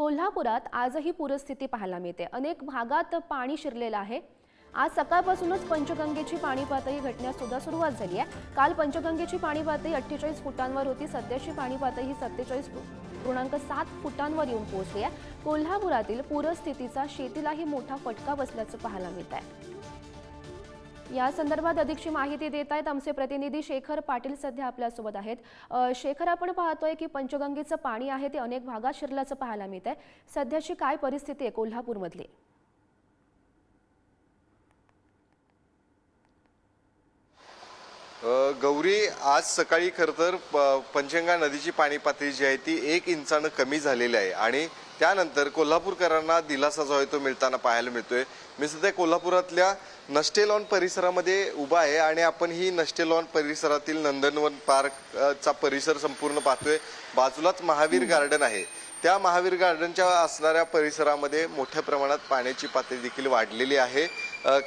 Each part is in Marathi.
कोल्हापुरात आजही पूरस्थिती पाहायला मिळते. अनेक भागात पाणी शिरलेलं आहे. आज सकाळपासूनच पंचगंगेची पाणी पातळी घटण्यास सुद्धा सुरुवात झाली आहे. काल पंचगंगेची पाणी पातळी अठ्ठेचाळीस फुटांवर होती. सध्याची पाणी पातळी ही सत्तेचाळीस पूर्णांक सात फुटांवर येऊन पोहोचली आहे. कोल्हापुरातील पूरस्थितीचा शेतीलाही मोठा फटका बसल्याचं पाहायला मिळत आहे या संदर्भात अधिकची माहिती देत आहेत आमचे प्रतिनिधी शेखर पाटील सध्या आपल्यासोबत आहेत. शेखर आपण पाहतोय की पंचगंगेचं पाणी आहे ते अनेक भागात शिरल्याचं पाहायला मिळत आहे सध्याची काय परिस्थिती आहे कोल्हापूरमधली? गौरी आज सकाळी खरं तर प- पंचगंगा नदीची पाणी पातळी जी आहे ती एक इंचानं कमी झालेली आहे. आणि त्यानंतर कोल्हापूरकरांना दिलासा जो आहे तो मिळताना पाहायला मिळतोय. मी सध्या कोल्हापुरातल्या नष्टेलॉन परिसरामध्ये उभा आहे आणि आपण ही नष्टेलॉन परिसरातील नंदनवन पार्कचा परिसर संपूर्ण पाहतोय. बाजूलाच महावीर गार्डन आहे. त्या महावीर गार्डनच्या असणाऱ्या परिसरामध्ये मोठ्या प्रमाणात पाण्याची पातळी देखील वाढलेली आहे.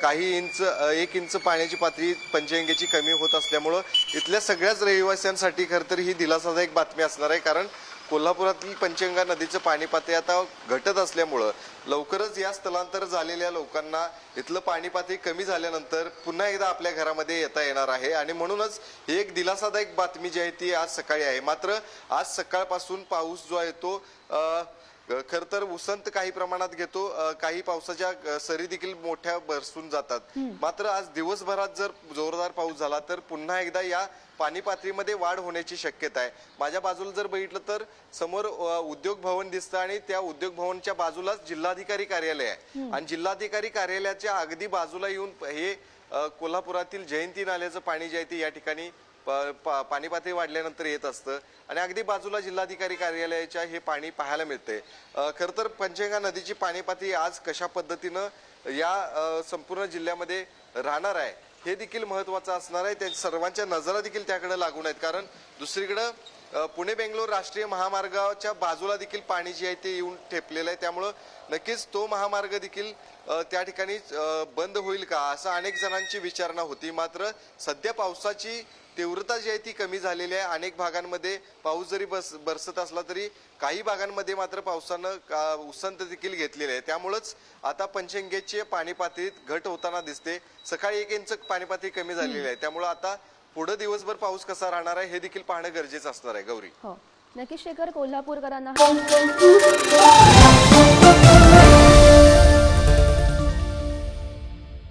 काही इंच एक इंच पाण्याची पातळी पंचगंगेची कमी होत असल्यामुळं इथल्या सगळ्याच रहिवाशांसाठी खरं तर ही दिलासादायक बातमी असणार आहे. कारण कोल्हापुरातील पंचगंगा नदीचं पाणी पातळी आता घटत असल्यामुळं लवकरच या स्थलांतर झालेल्या लोकांना इथलं पाणी पातळी कमी झाल्यानंतर पुन्हा एकदा आपल्या घरामध्ये येता येणार आहे. आणि म्हणूनच ही एक दिलासादायक बातमी जी आहे ती आज सकाळी आहे. मात्र आज सकाळपासून पाऊस जो आहे तो खर तर उसंत काही प्रमाणात घेतो. काही पावसाच्या सरी देखील मोठ्या बरसून जातात. मात्र आज दिवसभरात जर जोरदार पाऊस झाला तर पुन्हा एकदा या पाणी पातळीमध्ये वाढ होण्याची शक्यता आहे. माझ्या बाजूला जर बघितलं तर समोर उद्योग भवन दिसतं आणि त्या उद्योग भवनच्या बाजूलाच जिल्हाधिकारी कार्यालय आहे. आणि जिल्हाधिकारी कार्यालयाच्या अगदी बाजूला येऊन हे कोल्हापुरातील जयंती नाल्याचं पाणी जे आहे ते या ठिकाणी प- पा- पाणी पातळी वाढल्यानंतर येत असतं. आणि अगदी बाजूला जिल्हाधिकारी कार्यालयाच्या हे पाणी पाहायला मिळते खरं तर पंचगंगा नदीची पाणी पातळी आज कशा पद्धतीनं या संपूर्ण जिल्ह्यामध्ये राहणार आहे हे देखील महत्वाचं असणार आहे. त्या सर्वांच्या नजरा देखील त्याकडे लागून आहेत. कारण दुसरीकडं पुणे बेंगलोर राष्ट्रीय महामार्गाच्या बाजूला देखील पाणी जे आहे ते येऊन ठेपलेलं आहे. त्यामुळं नक्कीच तो महामार्ग देखील त्या ठिकाणी बंद होईल का? असं अनेक जणांची विचारणा होती. मात्र सध्या पावसाची तीव्रता जी आहे ती कमी झालेली आहे. अनेक भागांमध्ये पाऊस जरी बस बरसत असला तरी काही भागांमध्ये मात्र पावसानं का- उसंत देखील घेतलेली आहे. त्यामुळंच आता पंचगंगेची पाणी पातळीत घट होताना दिसते. सकाळी एक इंच पाणी पातळी कमी झालेली आहे. त्यामुळं आता पुढे दिवसभर पाऊस कसा राहणार आहे हे देखील पाहणं गरजेचं असणार आहे. गौरी. हो. नक्कीच शेखर कोल्हापूरकरांना